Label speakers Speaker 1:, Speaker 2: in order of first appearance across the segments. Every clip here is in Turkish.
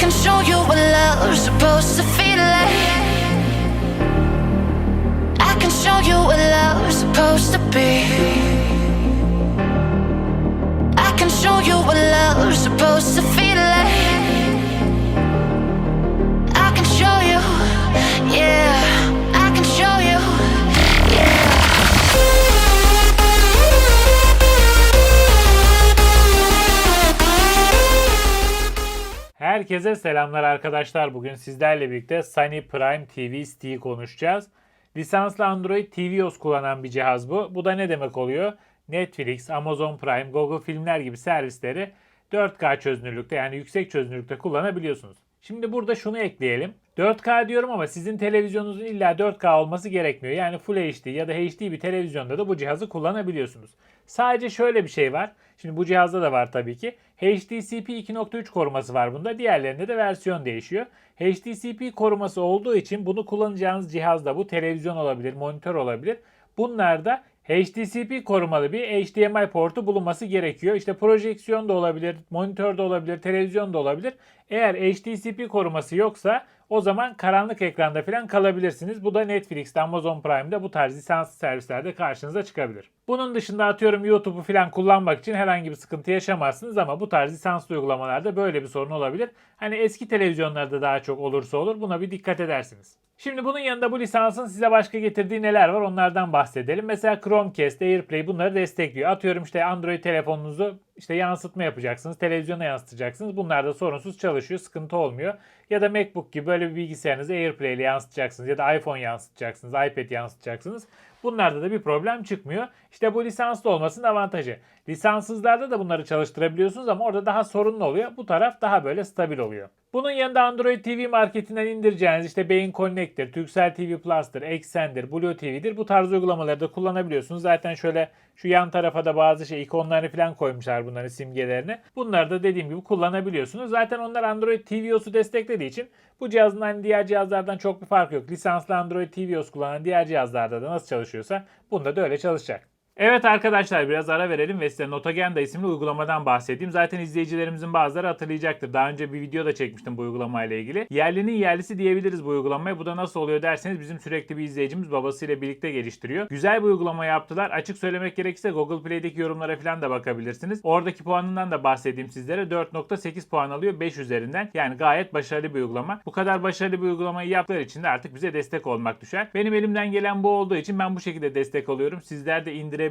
Speaker 1: can show you what love's supposed to feel like. I can show you what love's supposed to be. I can show you what love's supposed to feel
Speaker 2: Herkese selamlar arkadaşlar. Bugün sizlerle birlikte Sunny Prime TV Stick'i konuşacağız. Lisanslı Android TVOS kullanan bir cihaz bu. Bu da ne demek oluyor? Netflix, Amazon Prime, Google Filmler gibi servisleri 4K çözünürlükte yani yüksek çözünürlükte kullanabiliyorsunuz. Şimdi burada şunu ekleyelim. 4K diyorum ama sizin televizyonunuzun illa 4K olması gerekmiyor. Yani Full HD ya da HD bir televizyonda da bu cihazı kullanabiliyorsunuz. Sadece şöyle bir şey var. Şimdi bu cihazda da var tabii ki. HDCP 2.3 koruması var bunda. Diğerlerinde de versiyon değişiyor. HDCP koruması olduğu için bunu kullanacağınız cihazda bu televizyon olabilir, monitör olabilir. Bunlarda HDCP korumalı bir HDMI portu bulunması gerekiyor. İşte projeksiyon da olabilir, monitör de olabilir, televizyon da olabilir. Eğer HDCP koruması yoksa o zaman karanlık ekranda falan kalabilirsiniz. Bu da Netflix'te, Amazon Prime'de bu tarz lisanslı servislerde karşınıza çıkabilir. Bunun dışında atıyorum YouTube'u falan kullanmak için herhangi bir sıkıntı yaşamazsınız ama bu tarz lisanslı uygulamalarda böyle bir sorun olabilir. Hani eski televizyonlarda daha çok olursa olur buna bir dikkat edersiniz. Şimdi bunun yanında bu lisansın size başka getirdiği neler var onlardan bahsedelim. Mesela Chromecast, AirPlay bunları destekliyor. Atıyorum işte Android telefonunuzu işte yansıtma yapacaksınız, televizyona yansıtacaksınız. Bunlar da sorunsuz çalışıyor, sıkıntı olmuyor. Ya da MacBook gibi böyle bir bilgisayarınızı AirPlay ile yansıtacaksınız ya da iPhone yansıtacaksınız, iPad yansıtacaksınız. Bunlarda da bir problem çıkmıyor. İşte bu lisanslı olmasının avantajı. Lisanssızlarda da bunları çalıştırabiliyorsunuz ama orada daha sorunlu oluyor. Bu taraf daha böyle stabil oluyor. Bunun yanında Android TV marketinden indireceğiniz işte Beyin Connect'tir, Turkcell TV Plus'tır, Exxen'dir, Blue TV'dir. Bu tarz uygulamaları da kullanabiliyorsunuz. Zaten şöyle şu yan tarafa da bazı şey ikonlarını falan koymuşlar bunların simgelerini. Bunları da dediğim gibi kullanabiliyorsunuz. Zaten onlar Android TVOS'u desteklediği için bu cihazın hani diğer cihazlardan çok bir farkı yok. Lisanslı Android TVOS kullanan diğer cihazlarda da nasıl çalışıyorsa bunda da öyle çalışacak. Evet arkadaşlar biraz ara verelim ve size Notagenda isimli uygulamadan bahsedeyim. Zaten izleyicilerimizin bazıları hatırlayacaktır. Daha önce bir video da çekmiştim bu uygulamayla ilgili. Yerlinin yerlisi diyebiliriz bu uygulamaya. Bu da nasıl oluyor derseniz bizim sürekli bir izleyicimiz babasıyla birlikte geliştiriyor. Güzel bir uygulama yaptılar. Açık söylemek gerekirse Google Play'deki yorumlara falan da bakabilirsiniz. Oradaki puanından da bahsedeyim sizlere. 4.8 puan alıyor 5 üzerinden. Yani gayet başarılı bir uygulama. Bu kadar başarılı bir uygulamayı yaptıkları için de artık bize destek olmak düşer. Benim elimden gelen bu olduğu için ben bu şekilde destek oluyorum. Sizler de indirebilirsiniz.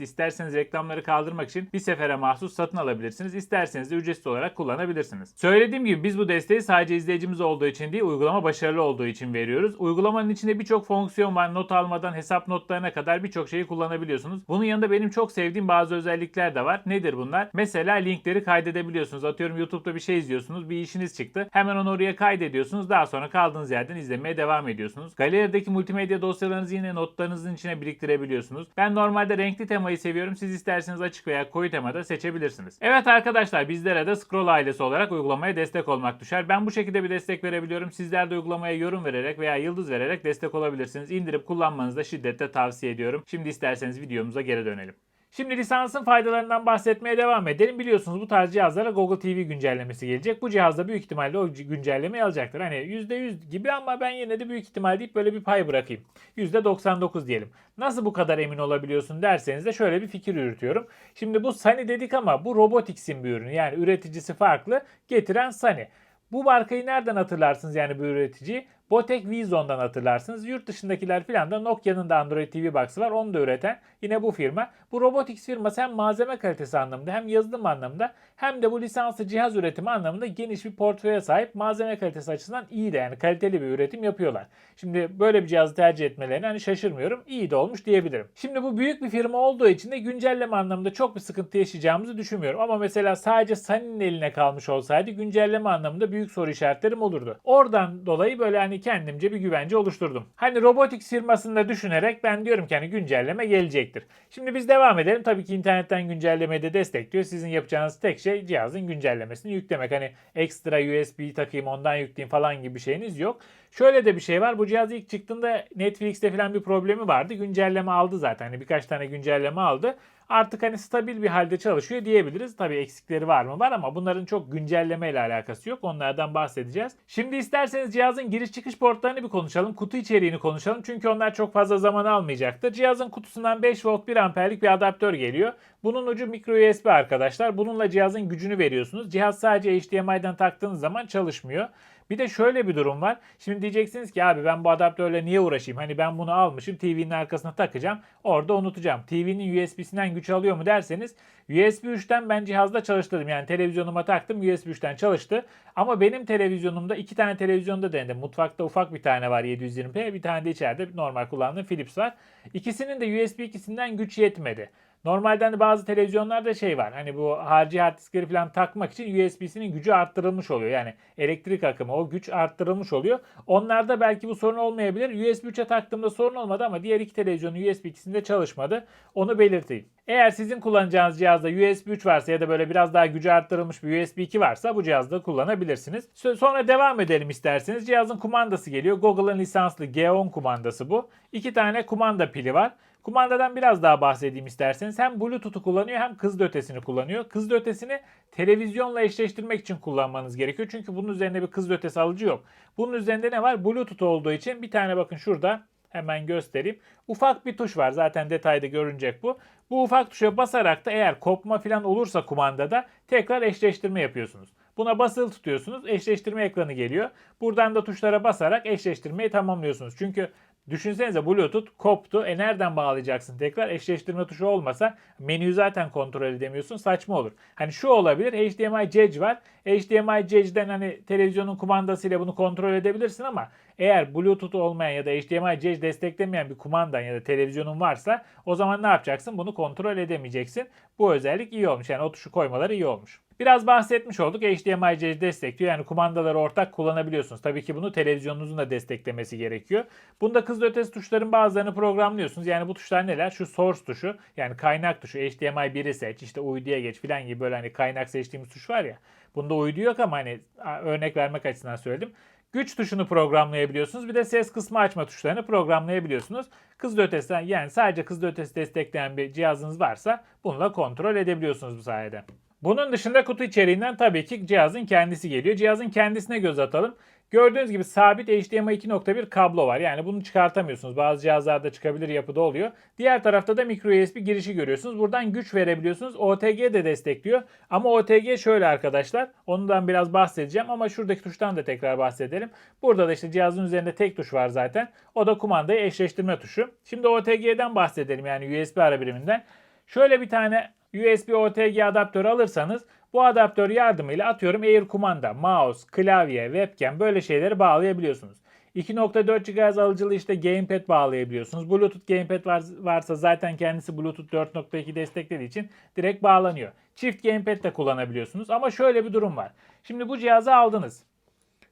Speaker 2: İsterseniz reklamları kaldırmak için bir sefere mahsus satın alabilirsiniz. İsterseniz de ücretsiz olarak kullanabilirsiniz. Söylediğim gibi biz bu desteği sadece izleyicimiz olduğu için değil, uygulama başarılı olduğu için veriyoruz. Uygulamanın içinde birçok fonksiyon var. Not almadan hesap notlarına kadar birçok şeyi kullanabiliyorsunuz. Bunun yanında benim çok sevdiğim bazı özellikler de var. Nedir bunlar? Mesela linkleri kaydedebiliyorsunuz. Atıyorum YouTube'da bir şey izliyorsunuz. Bir işiniz çıktı. Hemen onu oraya kaydediyorsunuz. Daha sonra kaldığınız yerden izlemeye devam ediyorsunuz. Galerideki multimedya dosyalarınızı yine notlarınızın içine biriktirebiliyorsunuz. Ben normalde renkli temayı seviyorum. Siz isterseniz açık veya koyu temada seçebilirsiniz. Evet arkadaşlar bizlere de Scroll ailesi olarak uygulamaya destek olmak düşer. Ben bu şekilde bir destek verebiliyorum. Sizler de uygulamaya yorum vererek veya yıldız vererek destek olabilirsiniz. İndirip kullanmanızı da şiddetle tavsiye ediyorum. Şimdi isterseniz videomuza geri dönelim. Şimdi lisansın faydalarından bahsetmeye devam edelim. Biliyorsunuz bu tarz cihazlara Google TV güncellemesi gelecek. Bu cihazda büyük ihtimalle o güncellemeyi alacaktır. Hani %100 gibi ama ben yine de büyük ihtimal deyip böyle bir pay bırakayım. %99 diyelim. Nasıl bu kadar emin olabiliyorsun derseniz de şöyle bir fikir yürütüyorum. Şimdi bu Sony dedik ama bu Robotics'in bir ürünü. Yani üreticisi farklı. Getiren Sony. Bu markayı nereden hatırlarsınız yani bu üreticiyi? Botek Vizone'dan hatırlarsınız. Yurt dışındakiler filan da Nokia'nın da Android TV Box'ı var. Onu da üreten yine bu firma. Bu Robotics firması hem malzeme kalitesi anlamında hem yazılım anlamında hem de bu lisanslı cihaz üretimi anlamında geniş bir portföye sahip. Malzeme kalitesi açısından iyi de yani kaliteli bir üretim yapıyorlar. Şimdi böyle bir cihazı tercih etmelerine hani şaşırmıyorum. İyi de olmuş diyebilirim. Şimdi bu büyük bir firma olduğu için de güncelleme anlamında çok bir sıkıntı yaşayacağımızı düşünmüyorum. Ama mesela sadece Sony'nin eline kalmış olsaydı güncelleme anlamında büyük soru işaretlerim olurdu. Oradan dolayı böyle hani kendimce bir güvence oluşturdum. Hani Robotics firmasını da düşünerek ben diyorum ki hani güncelleme gelecektir. Şimdi biz devam edelim. Tabii ki internetten güncellemeyi de destekliyor. Sizin yapacağınız tek şey cihazın güncellemesini yüklemek. Hani ekstra USB takayım ondan yükleyeyim falan gibi bir şeyiniz yok. Şöyle de bir şey var. Bu cihaz ilk çıktığında Netflix'te falan bir problemi vardı. Güncelleme aldı zaten. Hani birkaç tane güncelleme aldı. artık hani stabil bir halde çalışıyor diyebiliriz. Tabii eksikleri var mı? Var ama bunların çok güncelleme ile alakası yok. Onlardan bahsedeceğiz. Şimdi isterseniz cihazın giriş çıkış portlarını bir konuşalım. Kutu içeriğini konuşalım. Çünkü onlar çok fazla zaman almayacaktır. Cihazın kutusundan 5 volt 1 amperlik bir adaptör geliyor. Bunun ucu micro USB arkadaşlar. Bununla cihazın gücünü veriyorsunuz. Cihaz sadece HDMI'den taktığınız zaman çalışmıyor. Bir de şöyle bir durum var. Şimdi diyeceksiniz ki abi ben bu adaptörle niye uğraşayım? Hani ben bunu almışım TV'nin arkasına takacağım. Orada unutacağım. TV'nin USB'sinden güç alıyor mu derseniz USB 3'ten ben cihazda çalıştırdım. Yani televizyonuma taktım USB 3'ten çalıştı. Ama benim televizyonumda iki tane televizyonda denedim. Mutfakta ufak bir tane var 720p. Bir tane de içeride normal kullandığım Philips var. İkisinin de USB ikisinden güç yetmedi. Normalde hani bazı televizyonlarda şey var. Hani bu harici hard diskleri falan takmak için USB'sinin gücü arttırılmış oluyor. Yani elektrik akımı o güç arttırılmış oluyor. Onlarda belki bu sorun olmayabilir. USB 3'e taktığımda sorun olmadı ama diğer iki televizyonun USB ikisinde çalışmadı. Onu belirteyim. Eğer sizin kullanacağınız cihazda USB 3 varsa ya da böyle biraz daha gücü arttırılmış bir USB 2 varsa bu cihazda kullanabilirsiniz. Sonra devam edelim isterseniz. Cihazın kumandası geliyor. Google'ın lisanslı G10 kumandası bu. İki tane kumanda pili var. Kumandadan biraz daha bahsedeyim isterseniz. Hem Bluetooth'u kullanıyor hem kızıl ötesini kullanıyor. Kızıl ötesini televizyonla eşleştirmek için kullanmanız gerekiyor. Çünkü bunun üzerinde bir kızıl ötesi alıcı yok. Bunun üzerinde ne var? Bluetooth olduğu için bir tane bakın şurada hemen göstereyim. Ufak bir tuş var. Zaten detayda görünecek bu. Bu ufak tuşa basarak da eğer kopma falan olursa kumandada tekrar eşleştirme yapıyorsunuz. Buna basılı tutuyorsunuz. Eşleştirme ekranı geliyor. Buradan da tuşlara basarak eşleştirmeyi tamamlıyorsunuz. Çünkü Düşünsenize Bluetooth koptu. E nereden bağlayacaksın tekrar? Eşleştirme tuşu olmasa menüyü zaten kontrol edemiyorsun. Saçma olur. Hani şu olabilir. HDMI Cage var. HDMI Cage'den hani televizyonun kumandasıyla bunu kontrol edebilirsin ama eğer Bluetooth olmayan ya da HDMI Cage desteklemeyen bir kumandan ya da televizyonun varsa o zaman ne yapacaksın? Bunu kontrol edemeyeceksin. Bu özellik iyi olmuş. Yani o tuşu koymaları iyi olmuş. Biraz bahsetmiş olduk. HDMI Cage destekliyor. Yani kumandaları ortak kullanabiliyorsunuz. Tabii ki bunu televizyonunuzun da desteklemesi gerekiyor. Bunda kızıl ötesi tuşların bazılarını programlıyorsunuz. Yani bu tuşlar neler? Şu source tuşu yani kaynak tuşu. HDMI 1'i seç, işte uyduya geç falan gibi böyle hani kaynak seçtiğimiz tuş var ya. Bunda uydu yok ama hani örnek vermek açısından söyledim. Güç tuşunu programlayabiliyorsunuz. Bir de ses kısmı açma tuşlarını programlayabiliyorsunuz. Kızıl ötesi yani sadece kızıl ötesi destekleyen bir cihazınız varsa bununla kontrol edebiliyorsunuz bu sayede. Bunun dışında kutu içeriğinden tabii ki cihazın kendisi geliyor. Cihazın kendisine göz atalım. Gördüğünüz gibi sabit HDMI 2.1 kablo var. Yani bunu çıkartamıyorsunuz. Bazı cihazlarda çıkabilir yapıda oluyor. Diğer tarafta da micro USB girişi görüyorsunuz. Buradan güç verebiliyorsunuz. OTG de destekliyor. Ama OTG şöyle arkadaşlar. Ondan biraz bahsedeceğim ama şuradaki tuştan da tekrar bahsedelim. Burada da işte cihazın üzerinde tek tuş var zaten. O da kumandayı eşleştirme tuşu. Şimdi OTG'den bahsedelim yani USB ara biriminden. Şöyle bir tane USB OTG adaptörü alırsanız bu adaptör yardımıyla atıyorum Air kumanda, mouse, klavye, webcam böyle şeyleri bağlayabiliyorsunuz. 2.4 GHz alıcılı işte gamepad bağlayabiliyorsunuz. Bluetooth gamepad var, varsa zaten kendisi Bluetooth 4.2 desteklediği için direkt bağlanıyor. Çift gamepad de kullanabiliyorsunuz ama şöyle bir durum var. Şimdi bu cihazı aldınız.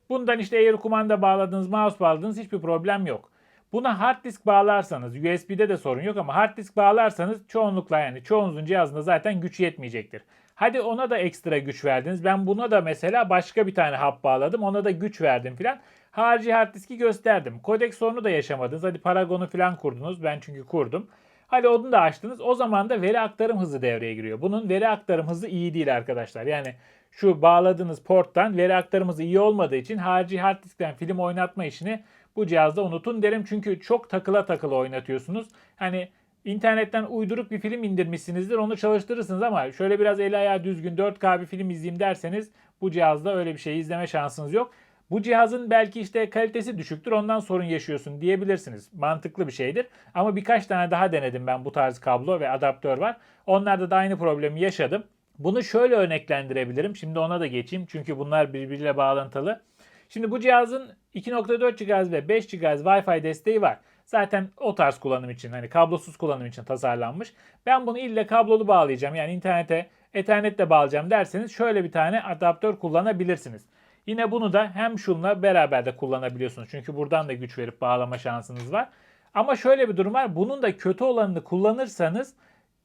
Speaker 2: Bundan işte Air kumanda bağladınız, mouse bağladınız hiçbir problem yok. Buna hard disk bağlarsanız, USB'de de sorun yok ama hard disk bağlarsanız çoğunlukla yani çoğunuzun cihazında zaten güç yetmeyecektir. Hadi ona da ekstra güç verdiniz. Ben buna da mesela başka bir tane hap bağladım. Ona da güç verdim filan. Harici hard diski gösterdim. Kodek sorunu da yaşamadınız. Hadi Paragon'u filan kurdunuz. Ben çünkü kurdum. Hadi onu da açtınız. O zaman da veri aktarım hızı devreye giriyor. Bunun veri aktarım hızı iyi değil arkadaşlar. Yani şu bağladığınız porttan veri aktarım iyi olmadığı için harici hard diskten film oynatma işini bu cihazda unutun derim. Çünkü çok takıla takıla oynatıyorsunuz. Hani internetten uyduruk bir film indirmişsinizdir onu çalıştırırsınız ama şöyle biraz eli ayağı düzgün 4K bir film izleyeyim derseniz bu cihazda öyle bir şey izleme şansınız yok. Bu cihazın belki işte kalitesi düşüktür ondan sorun yaşıyorsun diyebilirsiniz. Mantıklı bir şeydir. Ama birkaç tane daha denedim ben bu tarz kablo ve adaptör var. Onlarda da aynı problemi yaşadım. Bunu şöyle örneklendirebilirim. Şimdi ona da geçeyim çünkü bunlar birbiriyle bağlantılı. Şimdi bu cihazın 2.4 GHz ve 5 GHz Wi-Fi desteği var. Zaten o tarz kullanım için hani kablosuz kullanım için tasarlanmış. Ben bunu ille kablolu bağlayacağım. Yani internete Ethernet'le bağlayacağım derseniz şöyle bir tane adaptör kullanabilirsiniz. Yine bunu da hem şunla beraber de kullanabiliyorsunuz. Çünkü buradan da güç verip bağlama şansınız var. Ama şöyle bir durum var. Bunun da kötü olanını kullanırsanız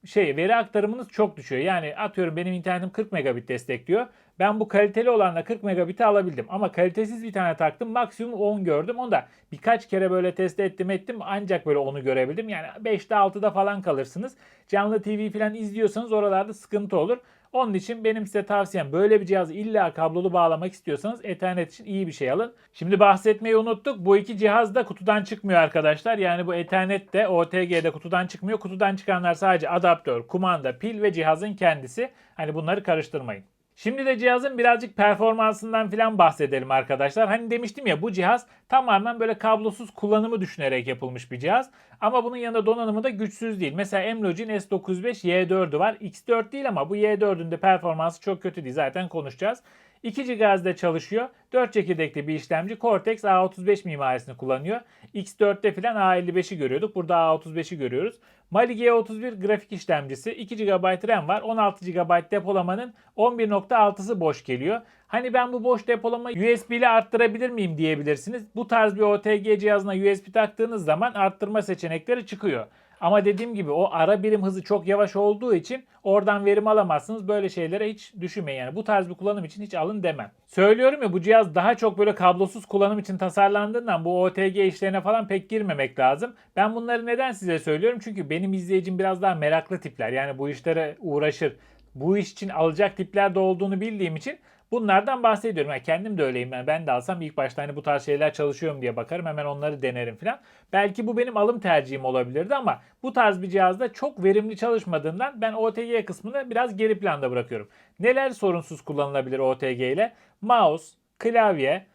Speaker 2: şey veri aktarımınız çok düşüyor. Yani atıyorum benim internetim 40 megabit destekliyor. Ben bu kaliteli olanla 40 megabit'i alabildim. Ama kalitesiz bir tane taktım. Maksimum 10 gördüm. Onu da birkaç kere böyle test ettim ettim. Ancak böyle onu görebildim. Yani 5'te 6'da falan kalırsınız. Canlı TV falan izliyorsanız oralarda sıkıntı olur. Onun için benim size tavsiyem böyle bir cihazı illa kablolu bağlamak istiyorsanız Ethernet için iyi bir şey alın. Şimdi bahsetmeyi unuttuk. Bu iki cihaz da kutudan çıkmıyor arkadaşlar. Yani bu Ethernet de OTG'de kutudan çıkmıyor. Kutudan çıkanlar sadece adaptör, kumanda, pil ve cihazın kendisi. Hani bunları karıştırmayın. Şimdi de cihazın birazcık performansından falan bahsedelim arkadaşlar. Hani demiştim ya bu cihaz tamamen böyle kablosuz kullanımı düşünerek yapılmış bir cihaz. Ama bunun yanında donanımı da güçsüz değil. Mesela Emlogin S95 Y4'ü var. X4 değil ama bu Y4'ün de performansı çok kötü değil. Zaten konuşacağız. 2 GHz'de çalışıyor. 4 çekirdekli bir işlemci Cortex A35 mimarisini kullanıyor. X4'te falan A55'i görüyorduk. Burada A35'i görüyoruz. Mali G31 grafik işlemcisi 2 GB RAM var. 16 GB depolamanın 11.6'sı boş geliyor. Hani ben bu boş depolama USB ile arttırabilir miyim diyebilirsiniz. Bu tarz bir OTG cihazına USB taktığınız zaman arttırma seçenekleri çıkıyor. Ama dediğim gibi o ara birim hızı çok yavaş olduğu için oradan verim alamazsınız. Böyle şeylere hiç düşünmeyin. Yani bu tarz bir kullanım için hiç alın demem. Söylüyorum ya bu cihaz daha çok böyle kablosuz kullanım için tasarlandığından bu OTG işlerine falan pek girmemek lazım. Ben bunları neden size söylüyorum? Çünkü benim izleyicim biraz daha meraklı tipler. Yani bu işlere uğraşır. Bu iş için alacak tipler de olduğunu bildiğim için Bunlardan bahsediyorum. Yani kendim de öyleyim. Yani ben de alsam ilk başta hani bu tarz şeyler çalışıyorum diye bakarım. Hemen onları denerim falan. Belki bu benim alım tercihim olabilirdi ama bu tarz bir cihazda çok verimli çalışmadığından ben OTG kısmını biraz geri planda bırakıyorum. Neler sorunsuz kullanılabilir OTG ile? Mouse, klavye,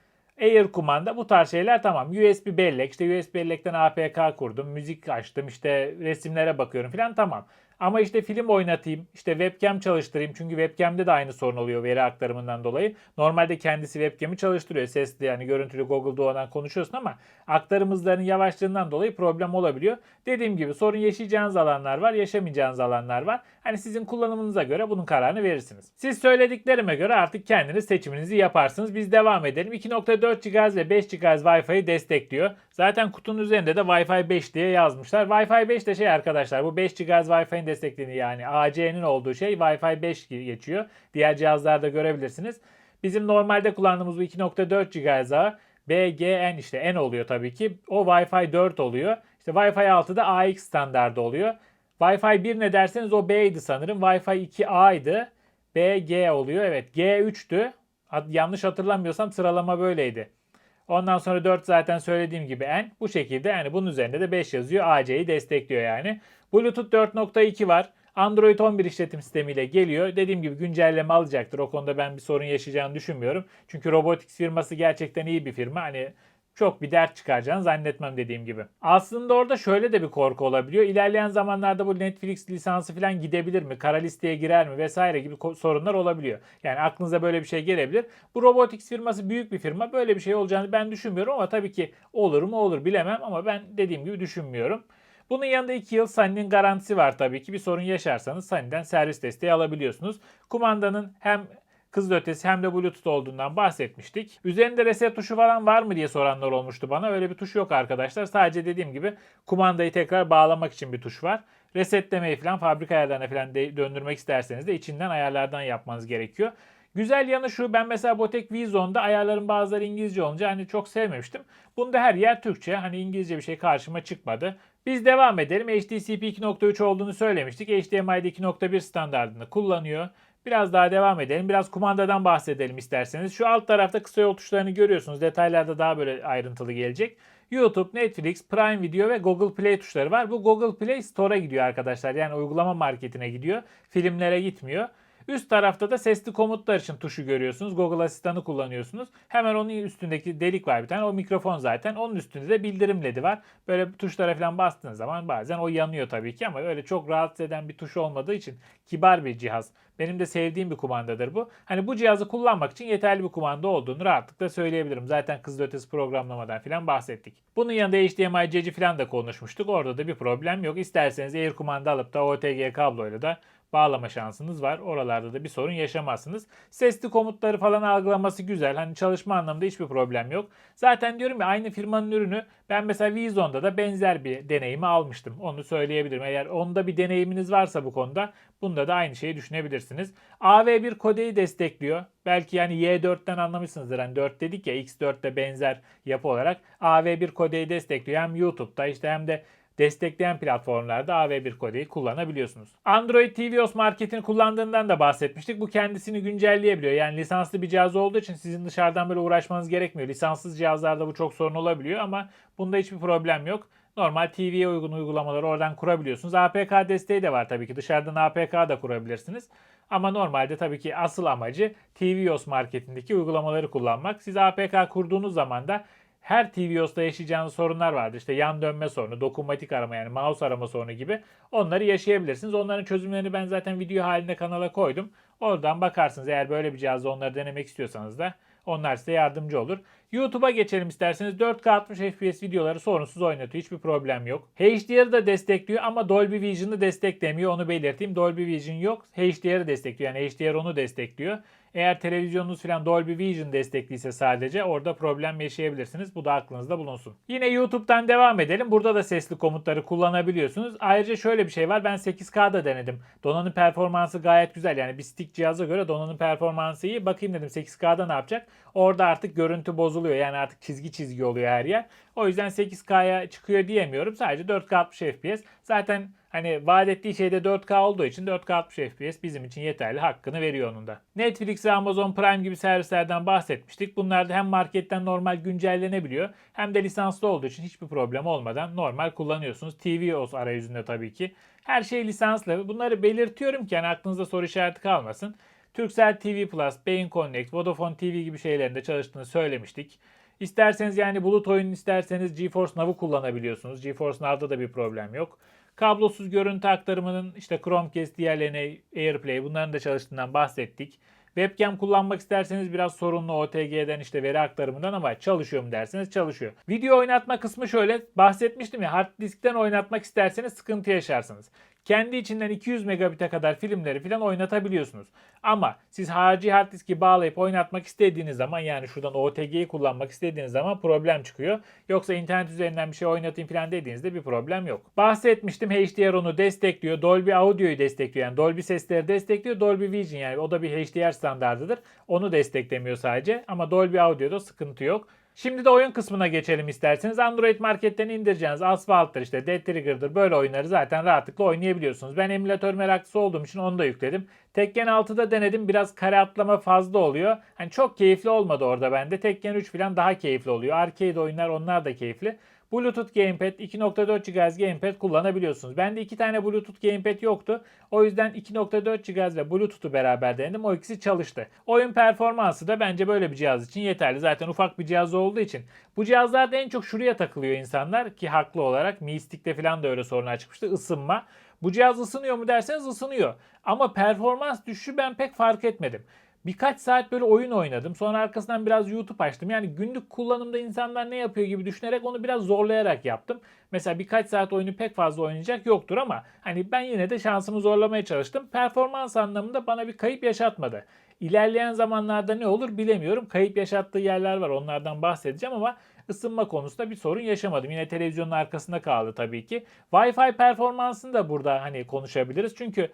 Speaker 2: Air kumanda bu tarz şeyler tamam. USB bellek işte USB bellekten APK kurdum. Müzik açtım işte resimlere bakıyorum falan tamam. Ama işte film oynatayım, işte webcam çalıştırayım. Çünkü webcam'de de aynı sorun oluyor veri aktarımından dolayı. Normalde kendisi webcam'i çalıştırıyor. Sesli yani görüntülü Google Duo'dan konuşuyorsun ama aktarım hızlarının yavaşlığından dolayı problem olabiliyor. Dediğim gibi sorun yaşayacağınız alanlar var, yaşamayacağınız alanlar var. Hani sizin kullanımınıza göre bunun kararını verirsiniz. Siz söylediklerime göre artık kendiniz seçiminizi yaparsınız. Biz devam edelim. 2.4 GHz ve 5 GHz Wi-Fi'yi destekliyor. Zaten kutunun üzerinde de Wi-Fi 5 diye yazmışlar. Wi-Fi 5 de şey arkadaşlar bu 5 GHz Wi-Fi'nin desteklediğini yani AC'nin olduğu şey Wi-Fi 5 geçiyor. Diğer cihazlarda görebilirsiniz. Bizim normalde kullandığımız bu 2.4 GHz'a BGN işte N oluyor tabii ki. O Wi-Fi 4 oluyor. İşte Wi-Fi 6 da AX standardı oluyor. Wi-Fi 1 ne derseniz o B'ydi sanırım. Wi-Fi 2 A'ydı. B G oluyor. Evet G3'tü. Yanlış hatırlamıyorsam sıralama böyleydi. Ondan sonra 4 zaten söylediğim gibi N. Bu şekilde yani bunun üzerinde de 5 yazıyor. AC'yi destekliyor yani. Bluetooth 4.2 var. Android 11 işletim sistemiyle geliyor. Dediğim gibi güncelleme alacaktır. O konuda ben bir sorun yaşayacağını düşünmüyorum. Çünkü Robotics firması gerçekten iyi bir firma. Hani çok bir dert çıkaracağını zannetmem dediğim gibi. Aslında orada şöyle de bir korku olabiliyor. İlerleyen zamanlarda bu Netflix lisansı falan gidebilir mi? Kara listeye girer mi? Vesaire gibi sorunlar olabiliyor. Yani aklınıza böyle bir şey gelebilir. Bu Robotics firması büyük bir firma. Böyle bir şey olacağını ben düşünmüyorum ama tabii ki olur mu olur bilemem ama ben dediğim gibi düşünmüyorum. Bunun yanında 2 yıl Sony'nin garantisi var tabii ki. Bir sorun yaşarsanız Sony'den servis desteği alabiliyorsunuz. Kumandanın hem kızıl ötesi hem de Bluetooth olduğundan bahsetmiştik. Üzerinde reset tuşu falan var mı diye soranlar olmuştu bana. Öyle bir tuş yok arkadaşlar. Sadece dediğim gibi kumandayı tekrar bağlamak için bir tuş var. Resetlemeyi falan fabrika ayarlarına falan döndürmek isterseniz de içinden ayarlardan yapmanız gerekiyor. Güzel yanı şu ben mesela Botek V-Zone'da ayarların bazıları İngilizce olunca hani çok sevmemiştim. Bunda her yer Türkçe. Hani İngilizce bir şey karşıma çıkmadı. Biz devam edelim. HDCP 2.3 olduğunu söylemiştik. HDMI'de 2.1 standartını kullanıyor. Biraz daha devam edelim. Biraz kumandadan bahsedelim isterseniz. Şu alt tarafta kısa yol tuşlarını görüyorsunuz. Detaylarda daha böyle ayrıntılı gelecek. YouTube, Netflix, Prime Video ve Google Play tuşları var. Bu Google Play Store'a gidiyor arkadaşlar. Yani uygulama marketine gidiyor. Filmlere gitmiyor. Üst tarafta da sesli komutlar için tuşu görüyorsunuz. Google Asistan'ı kullanıyorsunuz. Hemen onun üstündeki delik var bir tane. O mikrofon zaten. Onun üstünde de bildirim ledi var. Böyle tuşlara falan bastığınız zaman bazen o yanıyor tabii ki ama öyle çok rahatsız eden bir tuş olmadığı için kibar bir cihaz. Benim de sevdiğim bir kumandadır bu. Hani bu cihazı kullanmak için yeterli bir kumanda olduğunu rahatlıkla söyleyebilirim. Zaten kızıl ötesi programlamadan falan bahsettik. Bunun yanında HDMI ceci falan da konuşmuştuk. Orada da bir problem yok. İsterseniz Air kumanda alıp da OTG kabloyla da bağlama şansınız var. Oralarda da bir sorun yaşamazsınız. Sesli komutları falan algılaması güzel. Hani çalışma anlamında hiçbir problem yok. Zaten diyorum ya aynı firmanın ürünü ben mesela Vizone'da da benzer bir deneyimi almıştım. Onu söyleyebilirim. Eğer onda bir deneyiminiz varsa bu konuda bunda da aynı şeyi düşünebilirsiniz. AV1 kodeyi destekliyor. Belki yani Y4'ten anlamışsınızdır. Hani 4 dedik ya X4'te benzer yapı olarak AV1 kodeyi destekliyor. Hem YouTube'da işte hem de destekleyen platformlarda AV1 kodeyi kullanabiliyorsunuz. Android tvOS marketini kullandığından da bahsetmiştik. Bu kendisini güncelleyebiliyor. Yani lisanslı bir cihaz olduğu için sizin dışarıdan böyle uğraşmanız gerekmiyor. Lisanssız cihazlarda bu çok sorun olabiliyor ama bunda hiçbir problem yok. Normal TV'ye uygun uygulamaları oradan kurabiliyorsunuz. APK desteği de var tabii ki. Dışarıdan APK da kurabilirsiniz. Ama normalde tabii ki asıl amacı tvOS marketindeki uygulamaları kullanmak. Siz APK kurduğunuz zaman da her tvOS'ta yaşayacağınız sorunlar vardı. İşte yan dönme sorunu, dokunmatik arama yani mouse arama sorunu gibi onları yaşayabilirsiniz. Onların çözümlerini ben zaten video halinde kanala koydum. Oradan bakarsınız eğer böyle bir cihazda onları denemek istiyorsanız da onlar size yardımcı olur. YouTube'a geçelim isterseniz. 4K 60 FPS videoları sorunsuz oynatıyor. Hiçbir problem yok. HDR'ı da destekliyor ama Dolby Vision'ı desteklemiyor. Onu belirteyim. Dolby Vision yok. HDR'ı destekliyor. Yani HDR onu destekliyor. Eğer televizyonunuz falan Dolby Vision destekliyse sadece orada problem yaşayabilirsiniz. Bu da aklınızda bulunsun. Yine YouTube'dan devam edelim. Burada da sesli komutları kullanabiliyorsunuz. Ayrıca şöyle bir şey var. Ben 8K'da denedim. Donanım performansı gayet güzel. Yani bir stick cihaza göre donanım performansı iyi. Bakayım dedim 8K'da ne yapacak? Orada artık görüntü bozuluyor. Yani artık çizgi çizgi oluyor her yer. O yüzden 8K'ya çıkıyor diyemiyorum. Sadece 4K 60 FPS. Zaten Hani vaat ettiği şeyde 4K olduğu için 4K 60 FPS bizim için yeterli. Hakkını veriyor onun da. Netflix ve Amazon Prime gibi servislerden bahsetmiştik. Bunlar da hem marketten normal güncellenebiliyor hem de lisanslı olduğu için hiçbir problem olmadan normal kullanıyorsunuz. TVOS arayüzünde tabii ki. Her şey lisanslı. Bunları belirtiyorum ki yani aklınızda soru işareti kalmasın. Turkcell TV Plus, Beyin Connect, Vodafone TV gibi şeylerinde çalıştığını söylemiştik. İsterseniz yani bulut oyun isterseniz GeForce Now'ı kullanabiliyorsunuz. GeForce Now'da da bir problem yok. Kablosuz görüntü aktarımının işte Chromecast, diğerlerine AirPlay bunların da çalıştığından bahsettik. Webcam kullanmak isterseniz biraz sorunlu OTG'den işte veri aktarımından ama çalışıyor mu derseniz çalışıyor. Video oynatma kısmı şöyle bahsetmiştim ya hard diskten oynatmak isterseniz sıkıntı yaşarsınız. Kendi içinden 200 megabit'e kadar filmleri falan oynatabiliyorsunuz. Ama siz harici hard diski bağlayıp oynatmak istediğiniz zaman yani şuradan OTG'yi kullanmak istediğiniz zaman problem çıkıyor. Yoksa internet üzerinden bir şey oynatayım falan dediğinizde bir problem yok. Bahsetmiştim HDR onu destekliyor. Dolby Audio'yu destekliyor. Yani Dolby sesleri destekliyor. Dolby Vision yani o da bir HDR standardıdır. Onu desteklemiyor sadece ama Dolby Audio'da sıkıntı yok. Şimdi de oyun kısmına geçelim isterseniz. Android marketten indireceğiniz Asphalt'tır işte Dead Trigger'dır böyle oyunları zaten rahatlıkla oynayabiliyorsunuz. Ben emülatör meraklısı olduğum için onu da yükledim. Tekken 6'da denedim biraz kare atlama fazla oluyor. Hani çok keyifli olmadı orada bende. Tekken 3 falan daha keyifli oluyor. Arcade oyunlar onlar da keyifli. Bluetooth Gamepad 2.4 GHz Gamepad kullanabiliyorsunuz. Bende iki tane Bluetooth Gamepad yoktu. O yüzden 2.4 GHz ve Bluetooth'u beraber denedim. O ikisi çalıştı. Oyun performansı da bence böyle bir cihaz için yeterli. Zaten ufak bir cihaz olduğu için. Bu cihazlarda en çok şuraya takılıyor insanlar ki haklı olarak. Mi Stick'te falan da öyle sorunlar çıkmıştı. Isınma. Bu cihaz ısınıyor mu derseniz ısınıyor. Ama performans düşüşü ben pek fark etmedim. Birkaç saat böyle oyun oynadım. Sonra arkasından biraz YouTube açtım. Yani günlük kullanımda insanlar ne yapıyor gibi düşünerek onu biraz zorlayarak yaptım. Mesela birkaç saat oyunu pek fazla oynayacak yoktur ama hani ben yine de şansımı zorlamaya çalıştım. Performans anlamında bana bir kayıp yaşatmadı. İlerleyen zamanlarda ne olur bilemiyorum. Kayıp yaşattığı yerler var. Onlardan bahsedeceğim ama ısınma konusunda bir sorun yaşamadım. Yine televizyonun arkasında kaldı tabii ki. Wi-Fi performansını da burada hani konuşabiliriz. Çünkü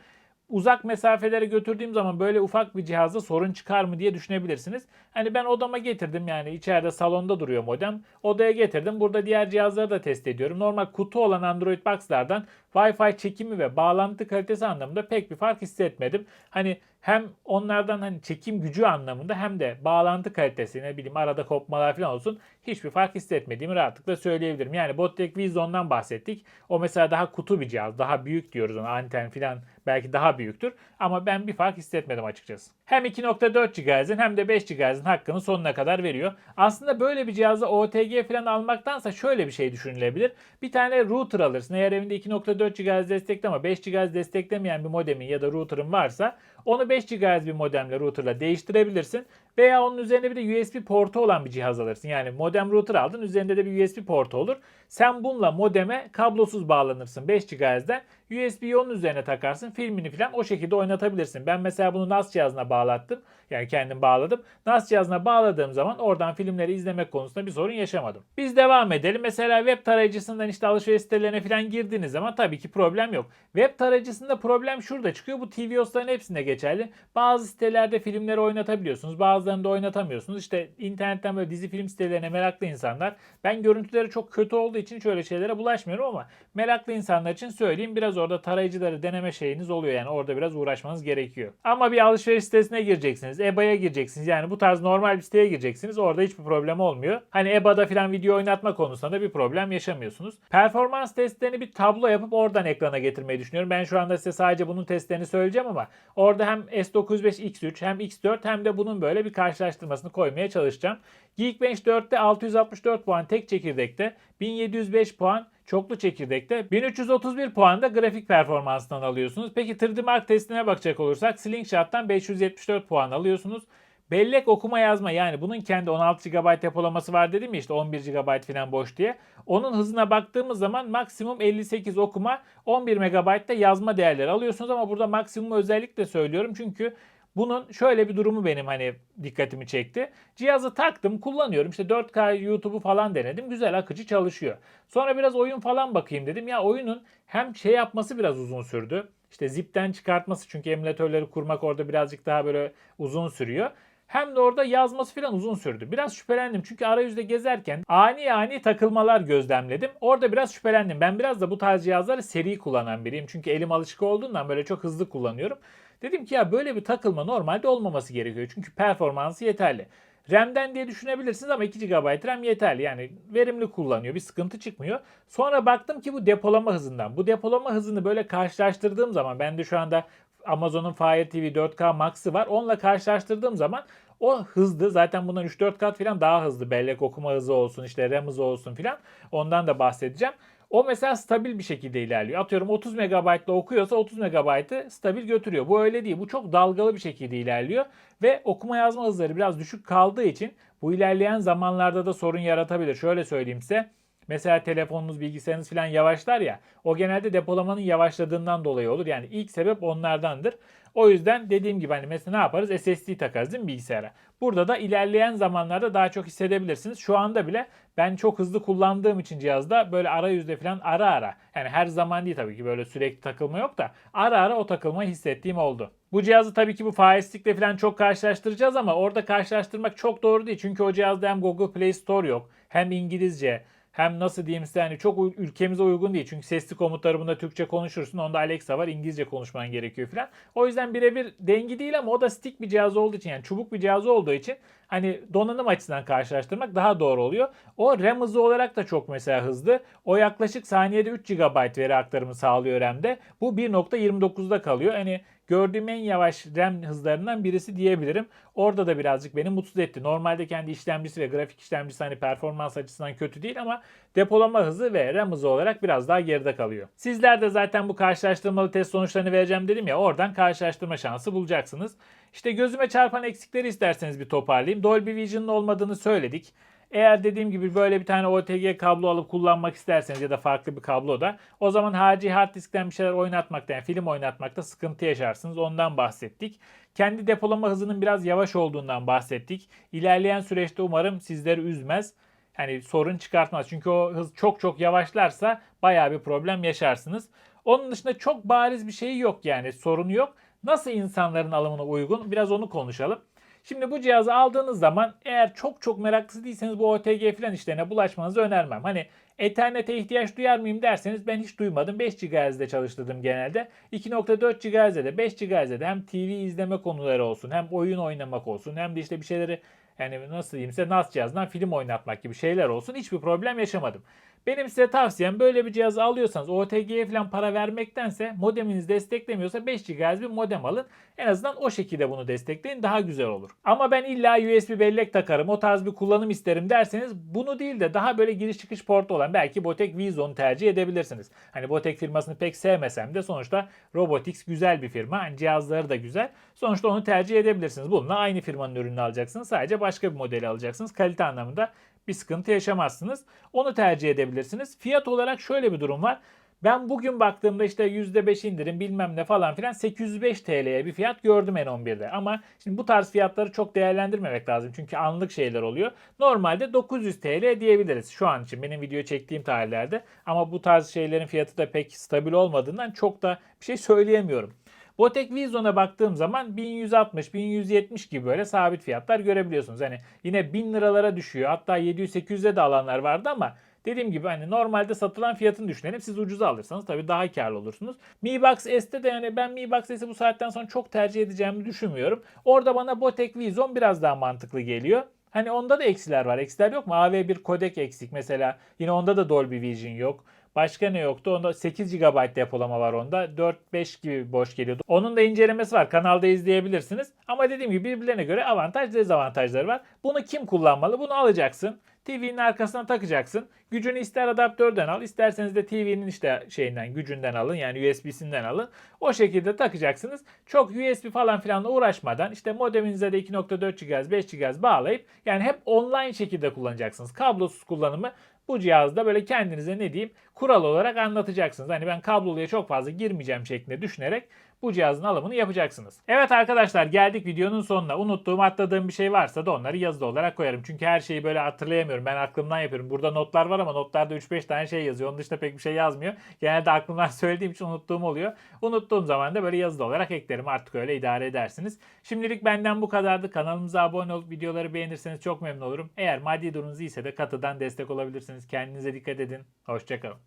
Speaker 2: uzak mesafelere götürdüğüm zaman böyle ufak bir cihazda sorun çıkar mı diye düşünebilirsiniz. Hani ben odama getirdim yani içeride salonda duruyor modem. Odaya getirdim. Burada diğer cihazları da test ediyorum. Normal kutu olan Android Box'lardan Wi-Fi çekimi ve bağlantı kalitesi anlamında pek bir fark hissetmedim. Hani hem onlardan hani çekim gücü anlamında hem de bağlantı kalitesi ne bileyim arada kopmalar falan olsun hiçbir fark hissetmediğimi rahatlıkla söyleyebilirim. Yani Bottech Vizone'dan bahsettik. O mesela daha kutu bir cihaz. Daha büyük diyoruz ona. Anten falan belki daha büyüktür. Ama ben bir fark hissetmedim açıkçası. Hem 2.4 GHz'in hem de 5 GHz'in hakkını sonuna kadar veriyor. Aslında böyle bir cihazda OTG falan almaktansa şöyle bir şey düşünülebilir. Bir tane router alırsın. Eğer evinde 2.4 GHz destekli ama 5 GHz desteklemeyen bir modemin ya da router'ın varsa onu 5 GHz bir modemle routerla değiştirebilirsin Veya onun üzerine bir de USB portu olan bir cihaz alırsın. Yani modem router aldın üzerinde de bir USB portu olur. Sen bununla modeme kablosuz bağlanırsın 5 GHz'den. USB'yi onun üzerine takarsın. Filmini falan o şekilde oynatabilirsin. Ben mesela bunu NAS cihazına bağlattım. Yani kendim bağladım. NAS cihazına bağladığım zaman oradan filmleri izlemek konusunda bir sorun yaşamadım. Biz devam edelim. Mesela web tarayıcısından işte alışveriş sitelerine falan girdiğiniz zaman tabii ki problem yok. Web tarayıcısında problem şurada çıkıyor. Bu TVOS'ların hepsinde geçerli. Bazı sitelerde filmleri oynatabiliyorsunuz. Bazılarında oynatamıyorsunuz. İşte internetten böyle dizi film sitelerine meraklı insanlar. Ben görüntüleri çok kötü olduğu için şöyle şeylere bulaşmıyorum ama meraklı insanlar için söyleyeyim. Biraz orada tarayıcıları deneme şeyiniz oluyor. Yani orada biraz uğraşmanız gerekiyor. Ama bir alışveriş sitesine gireceksiniz. EBA'ya gireceksiniz. Yani bu tarz normal bir siteye gireceksiniz. Orada hiçbir problem olmuyor. Hani EBA'da falan video oynatma konusunda da bir problem yaşamıyorsunuz. Performans testlerini bir tablo yapıp oradan ekrana getirmeyi düşünüyorum. Ben şu anda size sadece bunun testlerini söyleyeceğim ama orada hem S95X3 hem X4 hem de bunun böyle bir karşılaştırmasını koymaya çalışacağım. Geekbench 4'te 664 puan tek çekirdekte, 1705 puan çoklu çekirdekte, 1331 puan da grafik performansından alıyorsunuz. Peki 3D Mark testine bakacak olursak Slingshot'tan 574 puan alıyorsunuz. Bellek okuma yazma yani bunun kendi 16 GB depolaması var dedim ya işte 11 GB falan boş diye. Onun hızına baktığımız zaman maksimum 58 okuma 11 MB'da yazma değerleri alıyorsunuz ama burada maksimum özellikle söylüyorum çünkü bunun şöyle bir durumu benim hani dikkatimi çekti. Cihazı taktım kullanıyorum işte 4K YouTube'u falan denedim güzel akıcı çalışıyor. Sonra biraz oyun falan bakayım dedim ya oyunun hem şey yapması biraz uzun sürdü. İşte zipten çıkartması çünkü emülatörleri kurmak orada birazcık daha böyle uzun sürüyor. Hem de orada yazması falan uzun sürdü. Biraz şüphelendim çünkü arayüzde gezerken ani ani takılmalar gözlemledim. Orada biraz şüphelendim. Ben biraz da bu tarz cihazları seri kullanan biriyim. Çünkü elim alışık olduğundan böyle çok hızlı kullanıyorum. Dedim ki ya böyle bir takılma normalde olmaması gerekiyor. Çünkü performansı yeterli. RAM'den diye düşünebilirsiniz ama 2 GB RAM yeterli. Yani verimli kullanıyor. Bir sıkıntı çıkmıyor. Sonra baktım ki bu depolama hızından. Bu depolama hızını böyle karşılaştırdığım zaman ben de şu anda Amazon'un Fire TV 4K Max'ı var. Onunla karşılaştırdığım zaman o hızlı. Zaten bundan 3-4 kat falan daha hızlı. Bellek okuma hızı olsun, işte RAM hızı olsun falan. Ondan da bahsedeceğim. O mesela stabil bir şekilde ilerliyor. Atıyorum 30 MB'la okuyorsa 30 MB'ı stabil götürüyor. Bu öyle değil. Bu çok dalgalı bir şekilde ilerliyor. Ve okuma yazma hızları biraz düşük kaldığı için bu ilerleyen zamanlarda da sorun yaratabilir. Şöyle söyleyeyim size. Mesela telefonunuz, bilgisayarınız falan yavaşlar ya. O genelde depolamanın yavaşladığından dolayı olur. Yani ilk sebep onlardandır. O yüzden dediğim gibi hani mesela ne yaparız? SSD takarız değil mi bilgisayara? Burada da ilerleyen zamanlarda daha çok hissedebilirsiniz. Şu anda bile ben çok hızlı kullandığım için cihazda böyle arayüzde falan ara ara yani her zaman değil tabii ki böyle sürekli takılma yok da ara ara o takılmayı hissettiğim oldu. Bu cihazı tabii ki bu Stick'le falan çok karşılaştıracağız ama orada karşılaştırmak çok doğru değil. Çünkü o cihazda hem Google Play Store yok hem İngilizce hem nasıl diyeyim size hani çok ülkemize uygun değil. Çünkü sesli komutları bunda Türkçe konuşursun. Onda Alexa var. İngilizce konuşman gerekiyor falan. O yüzden birebir dengi değil ama o da stick bir cihaz olduğu için yani çubuk bir cihaz olduğu için hani donanım açısından karşılaştırmak daha doğru oluyor. O RAM hızı olarak da çok mesela hızlı. O yaklaşık saniyede 3 GB veri aktarımı sağlıyor RAM'de. Bu 1.29'da kalıyor. Hani gördüğüm en yavaş RAM hızlarından birisi diyebilirim. Orada da birazcık beni mutsuz etti. Normalde kendi işlemcisi ve grafik işlemcisi hani performans açısından kötü değil ama depolama hızı ve RAM hızı olarak biraz daha geride kalıyor. Sizler de zaten bu karşılaştırmalı test sonuçlarını vereceğim dedim ya oradan karşılaştırma şansı bulacaksınız. İşte gözüme çarpan eksikleri isterseniz bir toparlayayım. Dolby Vision'ın olmadığını söyledik. Eğer dediğim gibi böyle bir tane OTG kablo alıp kullanmak isterseniz ya da farklı bir kablo da o zaman harici hard diskten bir şeyler oynatmakta yani film oynatmakta sıkıntı yaşarsınız. Ondan bahsettik. Kendi depolama hızının biraz yavaş olduğundan bahsettik. İlerleyen süreçte umarım sizleri üzmez. Yani sorun çıkartmaz. Çünkü o hız çok çok yavaşlarsa bayağı bir problem yaşarsınız. Onun dışında çok bariz bir şey yok yani sorunu yok. Nasıl insanların alımına uygun biraz onu konuşalım. Şimdi bu cihazı aldığınız zaman eğer çok çok meraklısı değilseniz bu OTG falan işlerine bulaşmanızı önermem. Hani Ethernet'e ihtiyaç duyar mıyım derseniz ben hiç duymadım. 5 GHz'de çalıştırdım genelde. 2.4 GHz'de de 5 GHz'de hem TV izleme konuları olsun hem oyun oynamak olsun hem de işte bir şeyleri yani nasıl diyeyim size NAS cihazından film oynatmak gibi şeyler olsun hiçbir problem yaşamadım. Benim size tavsiyem böyle bir cihazı alıyorsanız OTG'ye falan para vermektense modeminiz desteklemiyorsa 5 GHz bir modem alın. En azından o şekilde bunu destekleyin daha güzel olur. Ama ben illa USB bellek takarım o tarz bir kullanım isterim derseniz bunu değil de daha böyle giriş çıkış portu olan belki Botek Vizone'u tercih edebilirsiniz. Hani Botek firmasını pek sevmesem de sonuçta Robotix güzel bir firma. Hani cihazları da güzel. Sonuçta onu tercih edebilirsiniz. Bununla aynı firmanın ürününü alacaksınız. Sadece başka bir modeli alacaksınız. Kalite anlamında bir sıkıntı yaşamazsınız. Onu tercih edebilirsiniz. Fiyat olarak şöyle bir durum var. Ben bugün baktığımda işte %5 indirim bilmem ne falan filan 805 TL'ye bir fiyat gördüm N11'de. Ama şimdi bu tarz fiyatları çok değerlendirmemek lazım. Çünkü anlık şeyler oluyor. Normalde 900 TL diyebiliriz şu an için benim video çektiğim tarihlerde. Ama bu tarz şeylerin fiyatı da pek stabil olmadığından çok da bir şey söyleyemiyorum. Botek Vizone'a baktığım zaman 1160, 1170 gibi böyle sabit fiyatlar görebiliyorsunuz. Hani yine 1000 liralara düşüyor. Hatta 700-800'e de alanlar vardı ama Dediğim gibi hani normalde satılan fiyatını düşünelim. Siz ucuza alırsanız tabii daha karlı olursunuz. Mi Box S'te de yani ben Mi Box S'i bu saatten sonra çok tercih edeceğimi düşünmüyorum. Orada bana Botek Vizone biraz daha mantıklı geliyor. Hani onda da eksiler var. Eksiler yok mu? AV1 kodek eksik mesela. Yine onda da Dolby Vision yok. Başka ne yoktu? Onda 8 GB depolama var onda. 4-5 gibi boş geliyordu. Onun da incelemesi var. Kanalda izleyebilirsiniz. Ama dediğim gibi birbirlerine göre avantaj dezavantajları var. Bunu kim kullanmalı? Bunu alacaksın. TV'nin arkasına takacaksın. Gücünü ister adaptörden al, isterseniz de TV'nin işte şeyinden, gücünden alın. Yani USB'sinden alın. O şekilde takacaksınız. Çok USB falan filanla uğraşmadan işte modeminize de 2.4 GHz, 5 GHz bağlayıp yani hep online şekilde kullanacaksınız. Kablosuz kullanımı bu cihazda böyle kendinize ne diyeyim kural olarak anlatacaksınız. Hani ben kabloluya çok fazla girmeyeceğim şeklinde düşünerek bu cihazın alımını yapacaksınız. Evet arkadaşlar geldik videonun sonuna. Unuttuğum atladığım bir şey varsa da onları yazılı olarak koyarım. Çünkü her şeyi böyle hatırlayamıyorum. Ben aklımdan yapıyorum. Burada notlar var ama notlarda 3-5 tane şey yazıyor. Onun dışında pek bir şey yazmıyor. Genelde aklımdan söylediğim için unuttuğum oluyor. Unuttuğum zaman da böyle yazılı olarak eklerim. Artık öyle idare edersiniz. Şimdilik benden bu kadardı. Kanalımıza abone olup videoları beğenirseniz çok memnun olurum. Eğer maddi durumunuz iyiyse de katıdan destek olabilirsiniz. Kendinize dikkat edin. Hoşçakalın.